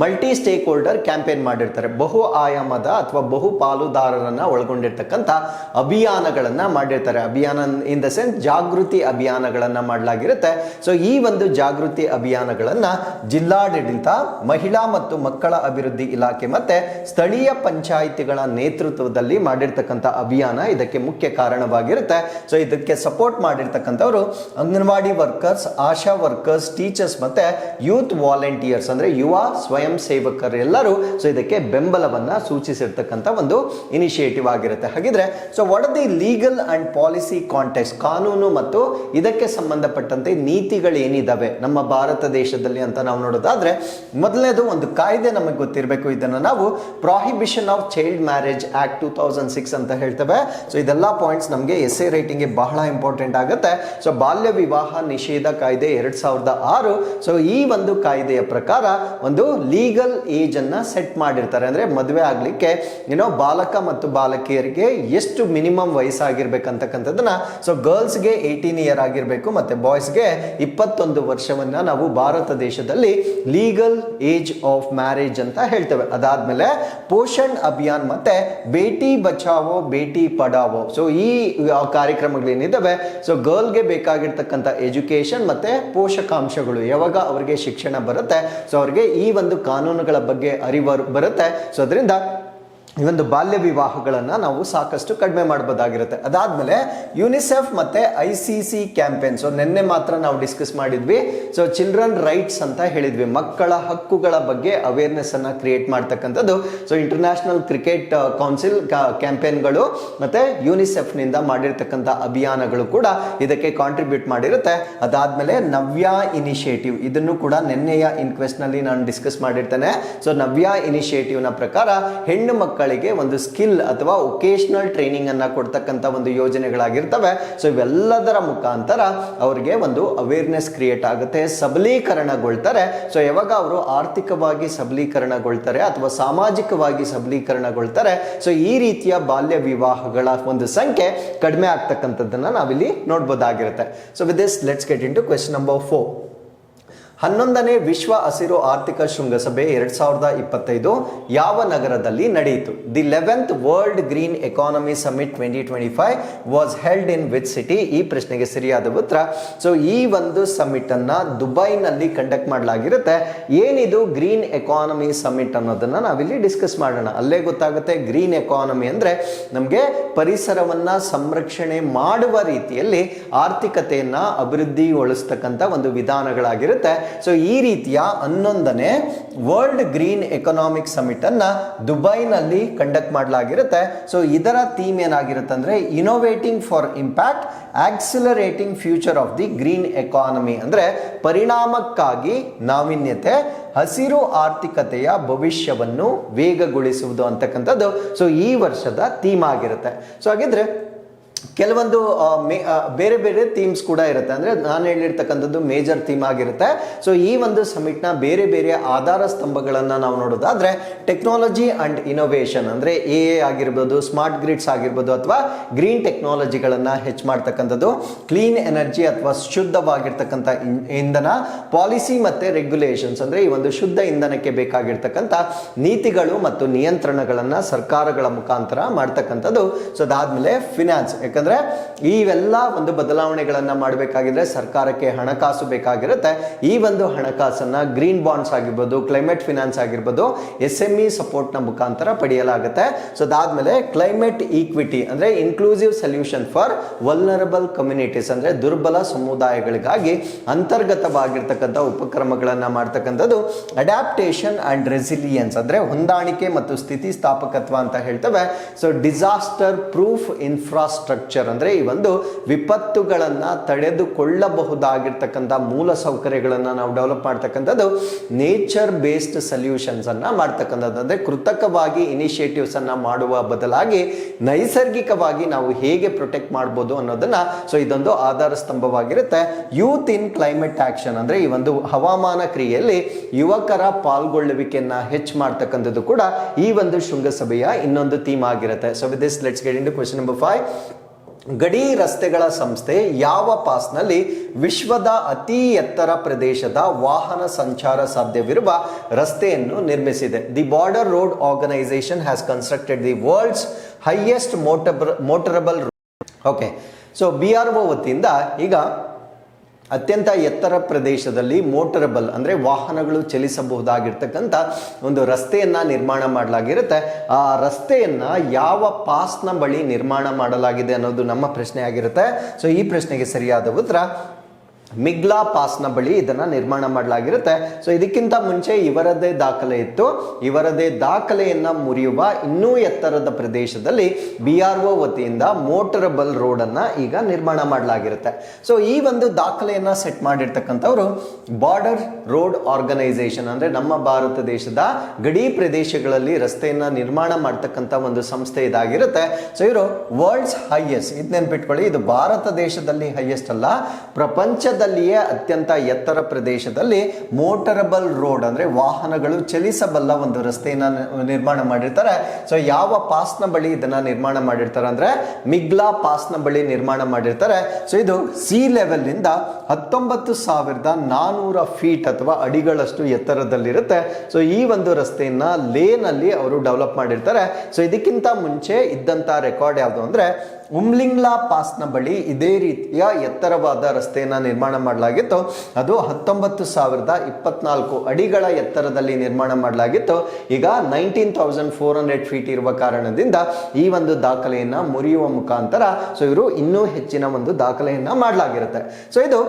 ಮಲ್ಟಿ ಸ್ಟೇಕ್ ಹೋಲ್ಡರ್ ಕ್ಯಾಂಪೇನ್ ಮಾಡಿರ್ತಾರೆ. ಬಹು ಆಯಾಮದ ಅಥವಾ ಬಹು ಪಾಲುದಾರರನ್ನ ಒಳಗೊಂಡಿರ್ತಕ್ಕಂಥ ಅಭಿಯಾನಗಳನ್ನ ಮಾಡಿರ್ತಾರೆ. ಅಭಿಯಾನ ಇನ್ ದ ಸೆನ್ಸ್ ಜಾಗೃತಿ ಅಭಿಯಾನಗಳನ್ನ ಮಾಡಲಾಗಿರುತ್ತೆ. ಸೊ ಈ ಒಂದು ಜಾಗೃತಿ ಅಭಿಯಾನಗಳನ್ನ ಜಿಲ್ಲಾಡಳಿತ, ಮಹಿಳಾ ಮತ್ತು ಮಕ್ಕಳ ಅಭಿವೃದ್ಧಿ ಇಲಾಖೆ ಮತ್ತೆ ಸ್ಥಳೀಯ ಪಂಚಾಯಿತಿಗಳ ನೇತೃತ್ವದಲ್ಲಿ ಮಾಡಿರ್ತಕ್ಕಂಥ ಅಭಿಯಾನ ಇದಕ್ಕೆ ಮುಖ್ಯ ಕಾರಣವಾಗಿರುತ್ತೆ. ಸೊ ಇದಕ್ಕೆ support ಮಾಡಿರ್ತಕ್ಕಂಥವರು anganwadi workers ASHA workers teachers ಮತ್ತೆ ಯೂತ್ ವಾಲಂಟಿಯರ್ಸ್ ಅಂದ್ರೆ ಯುವ ಸ್ವಯಂ ಸೇವಕರೆಲ್ಲರೂ ಸೊ ಇದಕ್ಕೆ ಬೆಂಬಲವನ್ನ ಸೂಚಿಸಿರ್ತಕ್ಕಂಥ ಒಂದು ಇನಿಷಿಯೇಟಿವ್ ಆಗಿರುತ್ತೆ. ಹಾಗಿದ್ರೆ so what the legal and policy context ಕಾನೂನು ಮತ್ತು ಇದಕ್ಕೆ ಸಂಬಂಧಪಟ್ಟಂತೆ ನೀತಿಗಳು ಏನಿದಾವೆ ನಮ್ಮ ಭಾರತ ದೇಶದಲ್ಲಿ ಅಂತ ನಾವು ನೋಡೋದಾದ್ರೆ, ಮೊದಲನೇದು ಒಂದು ಕಾಯ್ದೆ ನಮಗೆ ಗೊತ್ತಿರಬೇಕು. ಇದನ್ನು ನಾವು prohibition of child marriage act two thousand six ಅಂತ ಹೇಳ್ತೇವೆ. ಸೊ ಇದೆಲ್ಲ ಪಾಯಿಂಟ್ಸ್ ನಮಗೆ ಎಸ್ ಎ ರೈಟಿಂಗ್ಗೆ ಬಹಳ ಇಂಪಾರ್ಟೆಂಟ್ ಆಗುತ್ತೆ. ಸೊ ಬಾಲ್ಯ ವಿವಾಹ ನಿಷೇಧ ಕಾಯ್ದೆ ಎರಡು ಸಾವಿರದ ಆರು. ಸೊ ಈ ಒಂದು ಕಾಯ್ದೆಯ ಪ್ರಕಾರ ಒಂದು ಲೀಗಲ್ ಏಜ್ ಅನ್ನ ಸೆಟ್ ಮಾಡಿರ್ತಾರೆ. ಅಂದ್ರೆ ಮದುವೆ ಆಗ್ಲಿಕ್ಕೆ ಏನೋ ಬಾಲಕ ಮತ್ತು ಬಾಲಕಿಯರಿಗೆ ಎಷ್ಟು ಮಿನಿಮಮ್ ವಯಸ್ಸಾಗಿರ್ಬೇಕಂತಕ್ಕಂಥದ್ದನ್ನ ಸೊ ಗರ್ಲ್ಸ್ಗೆ ಏಯ್ಟೀನ್ ಇಯರ್ ಆಗಿರಬೇಕು ಮತ್ತೆ ಬಾಯ್ಸ್ಗೆ ಇಪ್ಪತ್ತೊಂದು ವರ್ಷವನ್ನ ನಾವು ಭಾರತ ದೇಶದಲ್ಲಿ ಲೀಗಲ್ ಏಜ್ ಆಫ್ ಮ್ಯಾರೇಜ್ ಅಂತ ಹೇಳ್ತೇವೆ. ಅದಾದ್ಮೇಲೆ ಪೋಷಣ್ ಅಭಿಯಾನ್ ಮತ್ತೆ ಬೇಟಿ ಬಚಾವೋ, ಬೇಟಿ ಪಡಾವೋ ಸೊ ಈ ಕಾರ್ಯಕ್ರಮಗಳೇನಿದ್ದಾವೆ ಸೊ ಗರ್ಲ್ಗೆ ಬೇಕಾಗಿರ್ತಕ್ಕಂಥ ಎಜುಕೇಶನ್ ಮತ್ತೆ ಪೋಷಕಾಂಶಗಳು, ಯಾವಾಗ ಅವರಿಗೆ ಶಿಕ್ಷಣ ಬರುತ್ತೆ ಸೊ ಅವ್ರಿಗೆ ಈ ಒಂದು ಕಾನೂನುಗಳ ಬಗ್ಗೆ ಅರಿವು ಬರುತ್ತೆ. ಸೊ ಅದರಿಂದ ಈ ಒಂದು ಬಾಲ್ಯ ವಿವಾಹಗಳನ್ನು ನಾವು ಸಾಕಷ್ಟು ಕಡಿಮೆ ಮಾಡ್ಬೋದಾಗಿರುತ್ತೆ. ಅದಾದಮೇಲೆ ಯುನಿಸೆಫ್ ಮತ್ತು I C C campaign so ನಿನ್ನೆ ಮಾತ್ರ ನಾವು ಡಿಸ್ಕಸ್ ಮಾಡಿದ್ವಿ. ಸೊ ಚಿಲ್ಡ್ರನ್ ರೈಟ್ಸ್ ಅಂತ ಹೇಳಿದ್ವಿ. ಮಕ್ಕಳ ಹಕ್ಕುಗಳ ಬಗ್ಗೆ ಅವೇರ್ನೆಸ್ಸನ್ನು ಕ್ರಿಯೇಟ್ ಮಾಡ್ತಕ್ಕಂಥದ್ದು. ಸೊ ಇಂಟರ್ನ್ಯಾಷನಲ್ ಕ್ರಿಕೆಟ್ ಕೌನ್ಸಿಲ್ ಕ್ಯಾಂಪೇನ್ಗಳು ಮತ್ತು ಯುನಿಸೆಫ್ನಿಂದ ಮಾಡಿರ್ತಕ್ಕಂಥ ಅಭಿಯಾನಗಳು ಕೂಡ ಇದಕ್ಕೆ ಕಾಂಟ್ರಿಬ್ಯೂಟ್ ಮಾಡಿರುತ್ತೆ. ಅದಾದಮೇಲೆ ನವ್ಯ ಇನಿಷಿಯೇಟಿವ್ ಇದನ್ನು ಕೂಡ ನಿನ್ನೆಯ ಇನ್ಕ್ವೆಸ್ಟ್ನಲ್ಲಿ ನಾನು ಡಿಸ್ಕಸ್ ಮಾಡಿರ್ತೇನೆ. ಸೊ ನವ್ಯ ಇನಿಷಿಯೇಟಿವ್ನ ಪ್ರಕಾರ ಹೆಣ್ಣು ಮಕ್ಕಳಿಗೆ ಒಂದು ಸ್ಕಿಲ್ ಅಥವಾ ಒಕೇಶ್ನಲ್ ಟ್ರೈನಿಂಗ್ ಅನ್ನ ಕೊಡ್ತಕ್ಕಂಥ ಒಂದು ಯೋಜನೆಗಳಾಗಿರ್ತವೆ. ಸೊ ಇವೆಲ್ಲದರ ಮುಖಾಂತರ ಅವರಿಗೆ ಒಂದು ಅವೇರ್ನೆಸ್ ಕ್ರಿಯೇಟ್ ಆಗುತ್ತೆ, ಸಬಲೀಕರಣಗೊಳ್ತಾರೆ. ಸೊ ಯಾವಾಗ ಅವರು ಆರ್ಥಿಕವಾಗಿ ಸಬಲೀಕರಣಗೊಳ್ತಾರೆ ಅಥವಾ ಸಾಮಾಜಿಕವಾಗಿ ಸಬಲೀಕರಣಗೊಳ್ತಾರೆ ಸೊ ಈ ರೀತಿಯ ಬಾಲ್ಯ ವಿವಾಹಗಳ ಒಂದು ಸಂಖ್ಯೆ ಕಡಿಮೆ ಆಗ್ತಕ್ಕಂಥದ್ದನ್ನು ನಾವಿಲ್ಲಿ ನೋಡ್ಬೋದಾಗಿರುತ್ತೆ. So with this let's get into question number four ಹನ್ನೊಂದನೇ ವಿಶ್ವ ಹಸಿರು ಆರ್ಥಿಕ ಶೃಂಗಸಭೆ ಎರಡ್ ಸಾವಿರದ ಇಪ್ಪತ್ತೈದು ಯಾವ ನಗರದಲ್ಲಿ ನಡೆಯಿತು? The eleventh world green economy summit twenty twenty five was held in with city ಈ ಪ್ರಶ್ನೆಗೆ ಸರಿಯಾದ ಉತ್ತರ. ಸೊ ಈ ಒಂದು ಸಮಿಟ್ ಅನ್ನ ದುಬೈನಲ್ಲಿ ಕಂಡಕ್ಟ್ ಮಾಡಲಾಗಿರುತ್ತೆ. ಏನಿದು ಗ್ರೀನ್ ಎಕಾನಮಿ ಸಮಿಟ್ ಅನ್ನೋದನ್ನ ನಾವಿಲ್ಲಿ ಡಿಸ್ಕಸ್ ಮಾಡೋಣ. ಅಲ್ಲೇ ಗೊತ್ತಾಗುತ್ತೆ ಗ್ರೀನ್ ಎಕಾನಮಿ ಅಂದ್ರೆ ನಮಗೆ ಪರಿಸರವನ್ನ ಸಂರಕ್ಷಣೆ ಮಾಡುವ ರೀತಿಯಲ್ಲಿ ಆರ್ಥಿಕತೆಯನ್ನ ಅಭಿವೃದ್ಧಿಗೊಳಿಸ್ತಕ್ಕಂಥ ಒಂದು ವಿಧಾನಗಳಾಗಿರುತ್ತೆ. ಸೊ ಈ ರೀತಿಯ ಹನ್ನೊಂದನೇ ವರ್ಲ್ಡ್ ಗ್ರೀನ್ ಎಕನಾಮಿಕ್ ಸಮಿಟ್ ಅನ್ನ ದುಬೈನಲ್ಲಿ ಕಂಡಕ್ಟ್ ಮಾಡಲಾಗಿರುತ್ತೆ. ಸೊ ಇದರ ಥೀಮ್ ಏನಾಗಿರುತ್ತೆ ಅಂದ್ರೆ innovating for impact accelerating future of the green economy ಅಂದ್ರೆ ಪರಿಣಾಮಕ್ಕಾಗಿ ನಾವೀನ್ಯತೆ, ಹಸಿರು ಆರ್ಥಿಕತೆಯ ಭವಿಷ್ಯವನ್ನು ವೇಗಗೊಳಿಸುವುದು ಅಂತಕ್ಕಂಥದ್ದು. ಸೊ ಈ ವರ್ಷದ ಥೀಮ್ ಆಗಿರುತ್ತೆ. ಸೊ ಹಾಗಿದ್ರೆ ಕೆಲವೊಂದು ಬೇರೆ ಬೇರೆ ಥೀಮ್ಸ್ ಕೂಡ ಇರುತ್ತೆ. ಅಂದರೆ ನಾನು ಹೇಳಿರ್ತಕ್ಕಂಥದ್ದು ಮೇಜರ್ ಥೀಮ್ ಆಗಿರುತ್ತೆ. ಸೊ ಈ ಒಂದು ಸಮಿಟ್ನ ಬೇರೆ ಬೇರೆ ಆಧಾರ ಸ್ತಂಭಗಳನ್ನು ನಾವು ನೋಡೋದಾದರೆ ಟೆಕ್ನಾಲಜಿ ಆ್ಯಂಡ್ ಇನೋವೇಷನ್ ಅಂದರೆ ಎ ಎ ಆಗಿರ್ಬೋದು ಸ್ಮಾರ್ಟ್ ಗ್ರಿಡ್ಸ್ ಆಗಿರ್ಬೋದು, ಅಥವಾ ಗ್ರೀನ್ ಟೆಕ್ನಾಲಜಿಗಳನ್ನು ಹೆಚ್ಚು ಮಾಡ್ತಕ್ಕಂಥದ್ದು. ಕ್ಲೀನ್ ಎನರ್ಜಿ ಅಥವಾ ಶುದ್ಧವಾಗಿರ್ತಕ್ಕಂಥ ಇಂಧನ. ಪಾಲಿಸಿ ಮತ್ತು ರೆಗ್ಯುಲೇಷನ್ಸ್ ಅಂದರೆ ಈ ಒಂದು ಶುದ್ಧ ಇಂಧನಕ್ಕೆ ಬೇಕಾಗಿರ್ತಕ್ಕಂಥ ನೀತಿಗಳು ಮತ್ತು ನಿಯಂತ್ರಣಗಳನ್ನು ಸರ್ಕಾರಗಳ ಮುಖಾಂತರ ಮಾಡ್ತಕ್ಕಂಥದ್ದು. ಸೊ ಅದಾದಮೇಲೆ ಫಿನಾನ್ಸ್ ಯಾಕಂದ್ರೆ ಇವೆಲ್ಲ ಒಂದು ಬದಲಾವಣೆಗಳನ್ನ ಮಾಡಬೇಕಾಗಿದ್ರೆ ಸರ್ಕಾರಕ್ಕೆ ಹಣಕಾಸು ಬೇಕಾಗಿರುತ್ತೆ. ಈ ಒಂದು ಹಣಕಾಸನ್ನ ಗ್ರೀನ್ ಬಾಂಡ್ಸ್ ಆಗಿರ್ಬೋದು ಕ್ಲೈಮೇಟ್ ಫಿನಾನ್ಸ್ ಆಗಿರ್ಬೋದು ಎಸ್ ಎಂ ಇ ಸಪೋರ್ಟ್ನ ಮುಖಾಂತರ ಪಡೆಯಲಾಗುತ್ತೆ. ಸೊ ಅದಾದ್ಮೇಲೆ ಕ್ಲೈಮೇಟ್ ಈಕ್ವಿಟಿ ಅಂದ್ರೆ inclusive solution for vulnerable communities ಅಂದ್ರೆ ದುರ್ಬಲ ಸಮುದಾಯಗಳಿಗಾಗಿ ಅಂತರ್ಗತವಾಗಿರ್ತಕ್ಕಂಥ ಉಪಕ್ರಮಗಳನ್ನ ಮಾಡ್ತಕ್ಕಂಥದ್ದು ಅಡ್ಯಾಪ್ಟೇಷನ್ ಅಂಡ್ ರೆಸಿಲಿಯನ್ಸ್ ಅಂದ್ರೆ ಹೊಂದಾಣಿಕೆ ಮತ್ತು ಸ್ಥಿತಿ ಸ್ಥಾಪಕತ್ವ ಅಂತ ಹೇಳ್ತೇವೆ. ಸೊ ಡಿಸಾಸ್ಟರ್ ಪ್ರೂಫ್ ಇನ್ಫ್ರಾಸ್ಟ್ರಕ್ಚರ್ ಅಂದ್ರೆ ಈ ಒಂದು ವಿಪತ್ತುಗಳನ್ನು ತಡೆದುಕೊಳ್ಳಬಹುದಾಗಿರ್ತಕ್ಕಂಥ ಮೂಲ ಸೌಕರ್ಯಗಳನ್ನು ನಾವು ಡೆವಲಪ್ ಮಾಡ್ತಕ್ಕಂಥದ್ದು ನೇಚರ್ ಬೇಸ್ಡ್ ಸೊಲ್ಯೂಷನ್ಸ್ ಅನ್ನ ಮಾಡ್ತಕ್ಕಂಥದ್ದು. ಅಂದರೆ ಕೃತಕವಾಗಿ ಇನಿಷಿಯೇಟಿವ್ಸನ್ನು ಮಾಡುವ ಬದಲಾಗಿ ನೈಸರ್ಗಿಕವಾಗಿ ನಾವು ಹೇಗೆ ಪ್ರೊಟೆಕ್ಟ್ ಮಾಡ್ಬೋದು ಅನ್ನೋದನ್ನು ಸೊ ಇದೊಂದು ಆಧಾರ ಸ್ತಂಭವಾಗಿರುತ್ತೆ. ಯೂತ್ ಇನ್ ಕ್ಲೈಮೇಟ್ ಆ್ಯಕ್ಷನ್ ಅಂದರೆ ಈ ಒಂದು ಹವಾಮಾನ ಕ್ರಿಯೆಯಲ್ಲಿ ಯುವಕರ ಪಾಲ್ಗೊಳ್ಳುವಿಕೆಯನ್ನು ಹೆಚ್ಚು ಮಾಡ್ತಕ್ಕಂಥದ್ದು ಕೂಡ ಈ ಒಂದು ಶೃಂಗಸಭೆಯ ಇನ್ನೊಂದು ಥೀಮ್ ಆಗಿರುತ್ತೆ. So with this let's get in question number five ಗಡಿ ರಸ್ತೆಗಳ ಸಂಸ್ಥೆ ಯಾವ ಪಾಸ್ನಲ್ಲಿ ವಿಶ್ವದ ಅತಿ ಎತ್ತರ ಪ್ರದೇಶದ ವಾಹನ ಸಂಚಾರ ಸಾಧ್ಯವಿರುವ ರಸ್ತೆಯನ್ನು ನಿರ್ಮಿಸಿದೆ. The border road organisation has constructed the world's highest ಮೋಟಬ್ motorable okay. So, B R O ವತಿಯಿಂದ ಈಗ ಅತ್ಯಂತ ಎತ್ತರ ಪ್ರದೇಶದಲ್ಲಿ ಮೋಟರಬಲ್ ಅಂದರೆ ವಾಹನಗಳು ಚಲಿಸಬಹುದಾಗಿರ್ತಕ್ಕಂಥ ಒಂದು ರಸ್ತೆಯನ್ನು ನಿರ್ಮಾಣ ಮಾಡಲಾಗಿರುತ್ತೆ. ಆ ರಸ್ತೆಯನ್ನು ಯಾವ ಪಾಸ್ನ ಬಳಿ ನಿರ್ಮಾಣ ಮಾಡಲಾಗಿದೆ ಅನ್ನೋದು ನಮ್ಮ ಪ್ರಶ್ನೆ ಆಗಿರುತ್ತೆ ಸೊ ಈ ಪ್ರಶ್ನೆಗೆ ಸರಿಯಾದ ಉತ್ತರ ಮಿಗ್ಲಾ ಪಾಸ್ನ ಬಳಿ ಇದನ್ನ ನಿರ್ಮಾಣ ಮಾಡಲಾಗಿರುತ್ತೆ. ಸೊ ಇದಕ್ಕಿಂತ ಮುಂಚೆ ಇವರದೇ ದಾಖಲೆ ಇತ್ತು. ಇವರದೇ ದಾಖಲೆಯನ್ನು ಮುರಿಯುವ ಇನ್ನೂ ಎತ್ತರದ ಪ್ರದೇಶದಲ್ಲಿ ಬಿ ಆರ್ ಒ ವತಿಯಿಂದ ಮೋಟರಬಲ್ ರೋಡನ್ನು ಈಗ ನಿರ್ಮಾಣ ಮಾಡಲಾಗಿರುತ್ತೆ. ಸೊ ಈ ಒಂದು ದಾಖಲೆಯನ್ನು ಸೆಟ್ ಮಾಡಿರ್ತಕ್ಕಂಥವ್ರು ಬಾರ್ಡರ್ ರೋಡ್ ಆರ್ಗನೈಸೇಷನ್, ಅಂದ್ರೆ ನಮ್ಮ ಭಾರತ ದೇಶದ ಗಡಿ ಪ್ರದೇಶಗಳಲ್ಲಿ ರಸ್ತೆಯನ್ನ ನಿರ್ಮಾಣ ಮಾಡ್ತಕ್ಕಂಥ ಒಂದು ಸಂಸ್ಥೆ ಇದಾಗಿರುತ್ತೆ. ಸೊ ಇವರು ವರ್ಲ್ಡ್ಸ್ ಹೈಯೆಸ್ಟ್ ಇದು ನೆನ್ಪಿಟ್ಕೊಳ್ಳಿ ಇದು ಭಾರತ ದೇಶದಲ್ಲಿ ಹೈಯೆಸ್ಟ್ ಅಲ್ಲ ಪ್ರಪಂಚದಲ್ಲಿಯೇ ಅತ್ಯಂತ ಎತ್ತರ ಪ್ರದೇಶದಲ್ಲಿ ಮೋಟರಬಲ್ ರೋಡ್ ಅಂದರೆ ವಾಹನಗಳು ಚಲಿಸಬಲ್ಲ ಒಂದು ರಸ್ತೆಯನ್ನು ನಿರ್ಮಾಣ ಮಾಡಿರ್ತಾರೆ. ಸೊ ಯಾವ ಪಾಸ್ನ ಬಳಿ ಇದನ್ನು ನಿರ್ಮಾಣ ಮಾಡಿರ್ತಾರೆ ಅಂದರೆ ಮಿಗ್ಲಾ ಪಾಸ್ನ ಬಳಿ ನಿರ್ಮಾಣ ಮಾಡಿರ್ತಾರೆ. ಸೊ ಇದು ಸಿ ಲೆವೆಲ್ನಿಂದ ಹತ್ತೊಂಬತ್ತು ಸಾವಿರದ ನಾನೂರ ಫೀಟ್ ಅಥವಾ ಅಡಿಗಳಷ್ಟು ಎತ್ತರದಲ್ಲಿರುತ್ತೆ. ಸೊ ಈ ಒಂದು ರಸ್ತೆಯನ್ನು ಲೇನಲ್ಲಿ ಅವರು ಡೆವಲಪ್ ಮಾಡಿರ್ತಾರೆ. ಸೊ ಇದಕ್ಕಿಂತ ಮುಂಚೆ ಇದ್ದಂಥ ರೆಕಾರ್ಡ್ ಯಾವುದು ಅಂದ್ರೆ ಉಮ್ಲಿಂಗ್ಲಾ ಪಾಸ್ನ ಬಳಿ ಇದೇ ರೀತಿಯ ಎತ್ತರವಾದ ರಸ್ತೆಯನ್ನು ನಿರ್ಮಾಣ ಮಾಡಲಾಗಿತ್ತು. ಅದು ಹತ್ತೊಂಬತ್ತು ಸಾವಿರದ ಇಪ್ಪತ್ನಾಲ್ಕು ಅಡಿಗಳ ಎತ್ತರದಲ್ಲಿ ನಿರ್ಮಾಣ ಮಾಡಲಾಗಿತ್ತು. ಈಗ nineteen thousand four hundred feet ಇರುವ ಕಾರಣದಿಂದ ಈ ಒಂದು ದಾಖಲೆಯನ್ನು ಮುರಿಯುವ ಮುಖಾಂತರ, ಸೊ ಇವರು ಇನ್ನೂ ಹೆಚ್ಚಿನ ಒಂದು ದಾಖಲೆಯನ್ನು ಮಾಡಲಾಗಿರುತ್ತೆ. ಸೊ ಇದು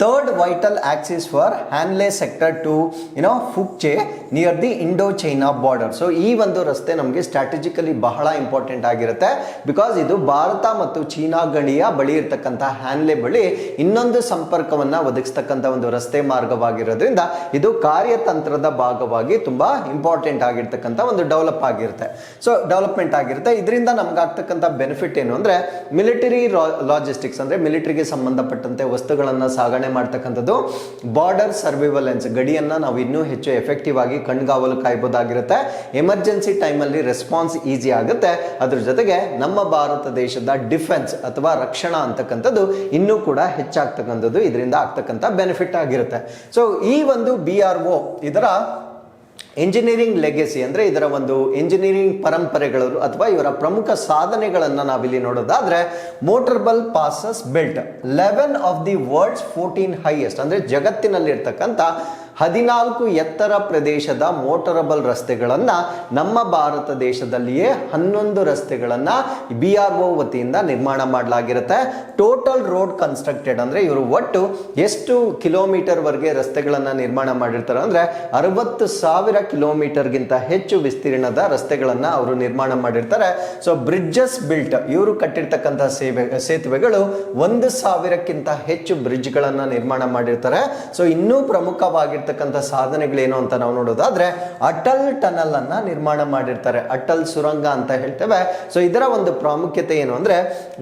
third vital axis for Hanle sector to you know Fukche near the Indo China border so ಈ ಒಂದು ರಸ್ತೆ ನಮಗೆ ಸ್ಟ್ರಾಟಜಿಕಲಿ ಬಹಳ ಇಂಪಾರ್ಟೆಂಟ್ ಆಗಿರುತ್ತೆ ಬಿಕಾಸ್ ಇದು ಭಾರತ ಮತ್ತು ಚೀನಾ ಗಡಿಯ ಬಳಿ ಇರತಕ್ಕಂಥ ಹ್ಯಾನ್ಲೆ ಬಳಿ ಇನ್ನೊಂದು ಸಂಪರ್ಕವನ್ನು ಒದಗಿಸ್ತಕ್ಕಂಥ ಒಂದು ರಸ್ತೆ ಮಾರ್ಗವಾಗಿರೋದ್ರಿಂದ ಇದು ಕಾರ್ಯತಂತ್ರದ ಭಾಗವಾಗಿ ತುಂಬ ಇಂಪಾರ್ಟೆಂಟ್ ಆಗಿರ್ತಕ್ಕಂಥ ಒಂದು ಡೆವಲಪ್ ಆಗಿರುತ್ತೆ. ಸೊ ಡೆವಲಪ್ಮೆಂಟ್ ಆಗಿರುತ್ತೆ. ಇದರಿಂದ ನಮ್ಗಾಗ್ತಕ್ಕಂಥ ಬೆನಿಫಿಟ್ ಏನು ಅಂದರೆ ಮಿಲಿಟರಿ ಲಾಜಿಸ್ಟಿಕ್ಸ್ ಅಂದ್ರೆ ಮಿಲಿಟರಿಗೆ ಸಂಬಂಧಪಟ್ಟಂತೆ ವಸ್ತುಗಳನ್ನ ಸಾಗಣೆ ಮಾಡ್ತಕ್ಕಂಥದ್ದು ಬಾರ್ಡರ್ ಸರ್ವಿವಲೆನ್ಸ್ ಗಡಿಯನ್ನ ನಾವು ಇನ್ನೂ ಹೆಚ್ಚು ಎಫೆಕ್ಟಿವ್ ಆಗಿ ಕಣ್ಗಾವಲು ಕಾಯ್ಬೋದಾಗಿರುತ್ತೆ. ಎಮರ್ಜೆನ್ಸಿ ಟೈಮಲ್ಲಿ ರೆಸ್ಪಾನ್ಸ್ ಈಸಿ ಆಗುತ್ತೆ. ಅದ್ರ ಜೊತೆಗೆ ನಮ್ಮ ಭಾರತ ದೇಶದ ಡಿಫೆನ್ಸ್ ಅಥವಾ ರಕ್ಷಣಾ ಅಂತಕ್ಕಂಥದ್ದು ಇನ್ನೂ ಕೂಡ ಹೆಚ್ಚಾಗ್ತಕ್ಕಂಥದ್ದು ಇದರಿಂದ ಆಗ್ತಕ್ಕಂಥ ಬೆನಿಫಿಟ್ ಆಗಿರುತ್ತೆ. ಸೊ ಈ ಒಂದು ಬಿ ಆರ್ ಒ ಇದರ ಇಂಜಿನಿಯರಿಂಗ್ ಲೆಗೆಸಿ ಅಂದರೆ ಇದರ ಒಂದು ಇಂಜಿನಿಯರಿಂಗ್ ಪರಂಪರೆಗಳು ಅಥವಾ ಇವರ ಪ್ರಮುಖ ಸಾಧನೆಗಳನ್ನು ನಾವಿಲ್ಲಿ ನೋಡೋದಾದರೆ motorable passes belt eleven of the world's fourteen highest ಅಂದರೆ ಜಗತ್ತಿನಲ್ಲಿರ್ತಕ್ಕಂಥ ಹದಿನಾಲ್ಕು ಎತ್ತರ ಪ್ರದೇಶದ ಮೋಟರಬಲ್ ರಸ್ತೆಗಳನ್ನು ನಮ್ಮ ಭಾರತ ದೇಶದಲ್ಲಿಯೇ ಹನ್ನೊಂದು ರಸ್ತೆಗಳನ್ನು ಬಿ ಆರ್ ಒ ವತಿಯಿಂದ ನಿರ್ಮಾಣ ಮಾಡಲಾಗಿರುತ್ತೆ. ಟೋಟಲ್ ರೋಡ್ ಕನ್ಸ್ಟ್ರಕ್ಟೆಡ್ ಅಂದರೆ ಇವರು ಒಟ್ಟು ಎಷ್ಟು ಕಿಲೋಮೀಟರ್ವರೆಗೆ ರಸ್ತೆಗಳನ್ನು ನಿರ್ಮಾಣ ಮಾಡಿರ್ತಾರೆ ಅಂದರೆ ಅರವತ್ತು ಸಾವಿರ ಕಿಲೋಮೀಟರ್ಗಿಂತ ಹೆಚ್ಚು ವಿಸ್ತೀರ್ಣದ ರಸ್ತೆಗಳನ್ನು ಅವರು ನಿರ್ಮಾಣ ಮಾಡಿರ್ತಾರೆ. ಸೊ ಬ್ರಿಡ್ಜಸ್ ಬಿಲ್ಟ್ ಇವರು ಕಟ್ಟಿರ್ತಕ್ಕಂಥ ಸೇವೆ, ಸೇತುವೆಗಳು ಒಂದು ಸಾವಿರಕ್ಕಿಂತ ಹೆಚ್ಚು ಬ್ರಿಡ್ಜ್ಗಳನ್ನು ನಿರ್ಮಾಣ ಮಾಡಿರ್ತಾರೆ. ಸೊ ಇನ್ನೂ ಪ್ರಮುಖವಾಗಿರ್ತಕ್ಕಂಥ ಸಾಧನೆಗಳೇನು ಅಂತ ನಾವು ನೋಡೋದಾದ್ರೆ ಅಟಲ್ ಟನಲ್ ಅನ್ನ ನಿರ್ಮಾಣ ಮಾಡಿರ್ತಾರೆ, ಅಟಲ್ ಸುರಂಗ ಅಂತ ಹೇಳ್ತೇವೆ. ಸೊ ಇದರ ಒಂದು ಪ್ರಾಮುಖ್ಯತೆ ಏನು ಅಂದ್ರೆ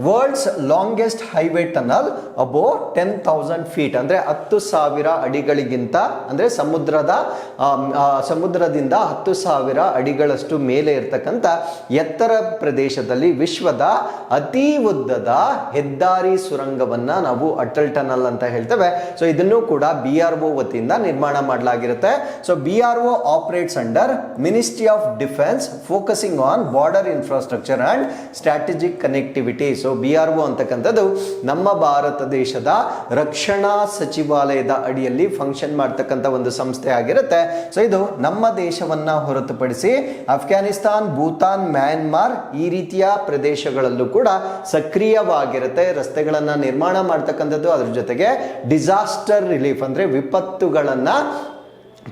world's longest highway tunnel above ten thousand feet ಅಂದ್ರೆ ಹತ್ತು ಸಾವಿರ ಅಡಿಗಳಿಗಿಂತ, ಅಂದ್ರೆ ಸಮುದ್ರದ ಸಮುದ್ರದಿಂದ ಹತ್ತು ಸಾವಿರ ಅಡಿಗಳಷ್ಟು ಮೇಲೆ ಇರತಕ್ಕಂಥ ಎತ್ತರ ಪ್ರದೇಶದಲ್ಲಿ ವಿಶ್ವದ ಅತಿ ಉದ್ದದ ಹೆದ್ದಾರಿ ಸುರಂಗವನ್ನ ನಾವು ಅಟಲ್ ಟನಲ್ ಅಂತ ಹೇಳ್ತೇವೆ. ಸೊ ಇದನ್ನು ಕೂಡ ಬಿ ಆರ್ ಒ ವತಿಯಿಂದ ನಿರ್ಮಾಣ ನಿರ್ಮಾಣ ಮಾಡಲಾಗಿರುತ್ತೆ. So B R O operates under ministry of defence focusing on border infrastructure and strategic connectivity so B R O ಅಂತಕ್ಕಂಥದ್ದು ನಮ್ಮ ಭಾರತ ದೇಶದ ರಕ್ಷಣಾ ಸಚಿವಾಲಯದ ಅಡಿಯಲ್ಲಿ ಫಂಕ್ಷನ್ ಮಾಡ್ತಕ್ಕಂಥ ಒಂದು ಸಂಸ್ಥೆ ಆಗಿರುತ್ತೆ. ಸೊ ಇದು ನಮ್ಮ ದೇಶವನ್ನ ಹೊರತುಪಡಿಸಿ ಅಫ್ಘಾನಿಸ್ತಾನ್ ಭೂತಾನ್ ಮ್ಯಾನ್ಮಾರ್ ಈ ರೀತಿಯ ಪ್ರದೇಶಗಳಲ್ಲೂ ಕೂಡ ಸಕ್ರಿಯವಾಗಿರುತ್ತೆ. ರಸ್ತೆಗಳನ್ನ ನಿರ್ಮಾಣ ಮಾಡ್ತಕ್ಕಂಥದ್ದು ಅದ್ರ ಜೊತೆಗೆ ಡಿಸಾಸ್ಟರ್ ರಿಲೀಫ್ ಅಂದ್ರೆ ವಿಪತ್ತುಗಳನ್ನ да?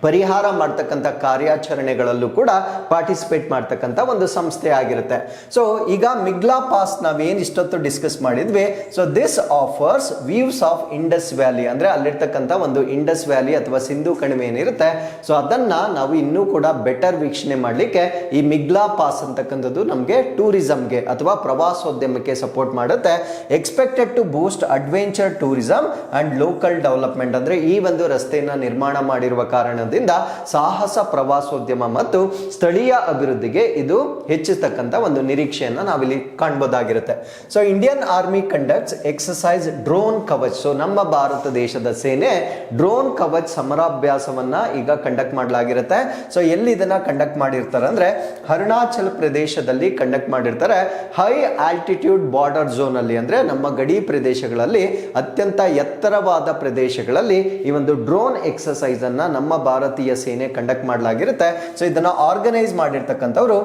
ಪರಿಹಾರ ಮಾಡ್ತಕ್ಕಂಥ ಕಾರ್ಯಾಚರಣೆಗಳಲ್ಲೂ ಕೂಡ ಪಾರ್ಟಿಸಿಪೇಟ್ ಮಾಡ್ತಕ್ಕಂಥ ಒಂದು ಸಂಸ್ಥೆ ಆಗಿರುತ್ತೆ. ಸೊ ಈಗ ಮಿಗ್ಲಾ ಪಾಸ್ ನಾವೇನು ಇಷ್ಟೊತ್ತು ಡಿಸ್ಕಸ್ ಮಾಡಿದ್ವಿ? So this offers views of Indus valley ಅಂದರೆ ಅಲ್ಲಿರ್ತಕ್ಕಂಥ ಒಂದು ಇಂಡಸ್ ವ್ಯಾಲಿ ಅಥವಾ ಸಿಂಧು ಕಣಿವೆ ಏನಿರುತ್ತೆ? ಸೊ ಅದನ್ನು ನಾವು ಇನ್ನೂ ಕೂಡ ಬೆಟರ್ ವೀಕ್ಷಣೆ ಮಾಡಲಿಕ್ಕೆ ಈ ಮಿಗ್ಲಾ ಪಾಸ್ ಅಂತಕ್ಕಂಥದ್ದು ನಮಗೆ ಟೂರಿಸಮ್ಗೆ ಅಥವಾ ಪ್ರವಾಸೋದ್ಯಮಕ್ಕೆ ಸಪೋರ್ಟ್ ಮಾಡುತ್ತೆ. Expected to boost adventure tourism and local development ಅಂದರೆ ಈ ಒಂದು ರಸ್ತೆಯನ್ನು ನಿರ್ಮಾಣ ಮಾಡಿರುವ ಕಾರಣದಿಂದ ಸಾಹಸ ಪ್ರವಾಸೋದ್ಯಮ ಮತ್ತು ಸ್ಥಳೀಯ ಅಭಿವೃದ್ಧಿಗೆ ಇದು ಹೆಚ್ಚಿಸತಕ್ಕಂಥ ಒಂದು ನಿರೀಕ್ಷೆಯನ್ನು ನಾವಿಲ್ಲಿ ಕಾಣ್ಬೋದಾಗಿರುತ್ತೆ. So Indian army conducts exercise drone Kavach so ನಮ್ಮ ಭಾರತ ದೇಶದ ಸೇನೆ ಡ್ರೋನ್ ಕವಚ್ ಸಮರಾಭ್ಯಾಸವನ್ನ ಈಗ ಕಂಡಕ್ಟ್ ಮಾಡಲಾಗಿರುತ್ತೆ. ಸೊ ಎಲ್ಲಿ ಇದನ್ನ ಕಂಡಕ್ಟ್ ಮಾಡಿರ್ತಾರೆ ಅಂದ್ರೆ ಅರುಣಾಚಲ ಪ್ರದೇಶದಲ್ಲಿ ಕಂಡಕ್ಟ್ ಮಾಡಿರ್ತಾರೆ. ಹೈ ಆಲ್ಟಿಟ್ಯೂಡ್ ಬಾರ್ಡರ್ ಝೋನ್ ಅಲ್ಲಿ ಅಂದ್ರೆ ನಮ್ಮ ಗಡಿ ಪ್ರದೇಶಗಳಲ್ಲಿ ಅತ್ಯಂತ ಎತ್ತರವಾದ ಪ್ರದೇಶಗಳಲ್ಲಿ ಈ ಒಂದು ಡ್ರೋನ್ ಎಕ್ಸಸೈಸ್ ಅನ್ನ ನಮ್ಮ ಭಾರತೀಯ ಸೇನೆ ಕಂಡಕ್ಟ್ ಮಾಡಲಾಗಿರುತ್ತೆ. ಸೊ ಇದನ್ನು organise ಮಾಡಿರ್ತಕ್ಕಂಥವ್ರು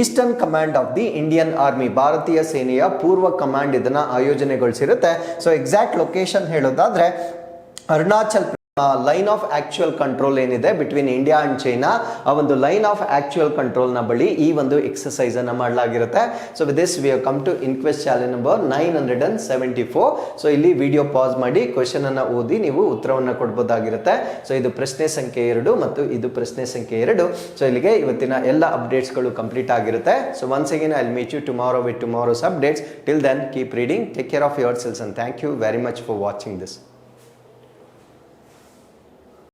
eastern command of the Indian army ಭಾರತೀಯ ಸೇನೆಯ ಪೂರ್ವ ಕಮಾಂಡ್ ಇದನ್ನ ಆಯೋಜನೆಗೊಳಿಸಿರುತ್ತೆ. ಸೊ ಎಕ್ಸಾಕ್ಟ್ ಲೊಕೇಶನ್ ಹೇಳೋದಾದ್ರೆ Arunachal line of actual control ಏನಿದೆ ಬಿಟ್ವೀನ್ ಇಂಡಿಯಾ ಅಂಡ್ ಚೈನಾ ಆ ಒಂದು ಲೈನ್ ಆಫ್ ಆಕ್ಚುಯಲ್ ಕಂಟ್ರೋಲ್ನ ಬಳಿ ಈ ಒಂದು ಎಕ್ಸಸೈಸ್ ಅನ್ನು ಮಾಡಲಾಗಿರುತ್ತೆ. So with this we come to inquest challenge number nine hundred and seventy four so ಇಲ್ಲಿ video pause ಮಾಡಿ ಕ್ವಶನ್ ಅನ್ನು ಓದಿ ನೀವು ಉತ್ತರವನ್ನ ಕೊಡ್ಬೋದಾಗಿರುತ್ತೆ. ಸೊ ಇದು ಪ್ರಶ್ನೆ ಸಂಖ್ಯೆ ಎರಡು ಮತ್ತು ಇದು ಪ್ರಶ್ನೆ ಸಂಖ್ಯೆ ಎರಡು. ಸೊ ಇಲ್ಲಿಗೆ ಇವತ್ತಿನ ಎಲ್ಲ ಅಪ್ಡೇಟ್ಸ್ಗಳು ಕಂಪ್ಲೀಟ್ ಆಗಿರುತ್ತೆ. So once again I meet you tomorrow with tomorrow's updates till then keep reading take care of your selves and thank you very much for watching this